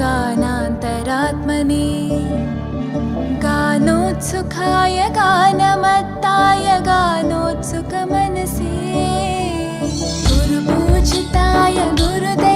गानान्तरात्मने। गानोत्सुखाय गानमत्ताय गानोत्सुकमनसे। गुरुपूजिताय गुरुदैवताय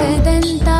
que te entabas.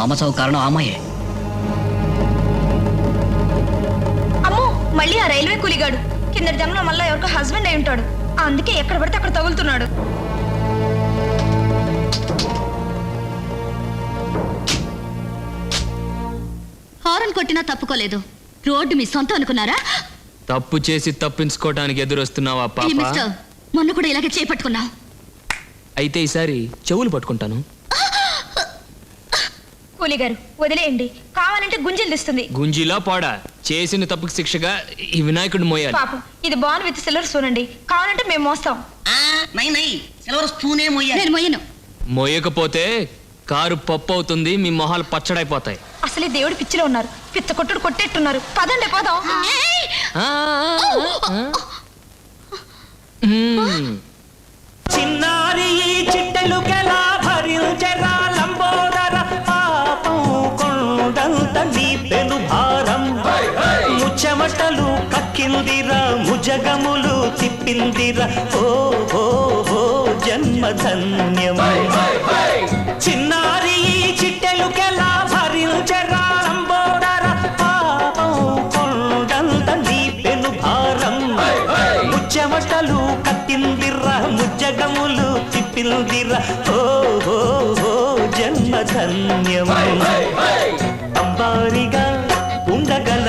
రాజు మా అమ్మ చావు కారణం అమ్మాయే అమ్మో మళ్ళీ ఆ రైల్వే కూలిగాడు. కిందటి జన్మలో మళ్ళీ ఎవరికో హస్బెండ్ అయి ఉంటాడు. అందుకే ఎక్కడ పడితే అక్కడ తగులుతున్నాడు. హారన్ కొట్టినా తప్పుకోలేదు. రోడ్డు మీ సొంతం అనుకున్నారా? తప్పు చేసి తప్పించుకోవటానికి ఎదురొస్తున్నావా ఈ పాప? మిస్టర్ మొన్న కూడా ఇలాగే చేపట్టుకున్నావు. అయితే ఈసారి చెవులు పట్టుకుంటాను. కూలిగారు వదిలేయండి. కావాలంటే గుంజలు తెస్తుంది. గుంజిలా పోడా? చేసిన తప్పుకి శిక్షగా ఈ వినాయకుడిని మోయాలి. పాపం ఇది బాన్ విత్ సిల్వర్ స్పూన్ అండి. కావాలంటే మేము మోస్తాం. నై నై సిల్వర్ స్పూనే మొయ్యాలి నేను మొయ్యను మోయకపోతే కారు పప్పు అవుతుంది మీ మొహాలు పచ్చడైపోతాయి. అసలే దేవుడు పిచ్చిలో ఉన్నారు. పిచ్చ కొట్టుడు కొట్టేట్టున్నారు. పదండి పోదాం. చిన్నారి ఈ చిట్టెలుకెలా భరించెరా? జగములు తిప్పిందిరా ఓ హో హో జన్మధన్యం చిన్నారి చిట్టెలుకెలా భరించరా? లంబోడరా పాపం నీ పెను భారం. ముచ్చమటలు కత్తిందిరా ముజ్జగములు తిప్పిందిరా ఓ హో హో జన్మధన్యం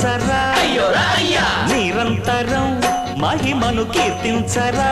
కలుంచరా నిరంతరం మహిమను కీర్తించరా?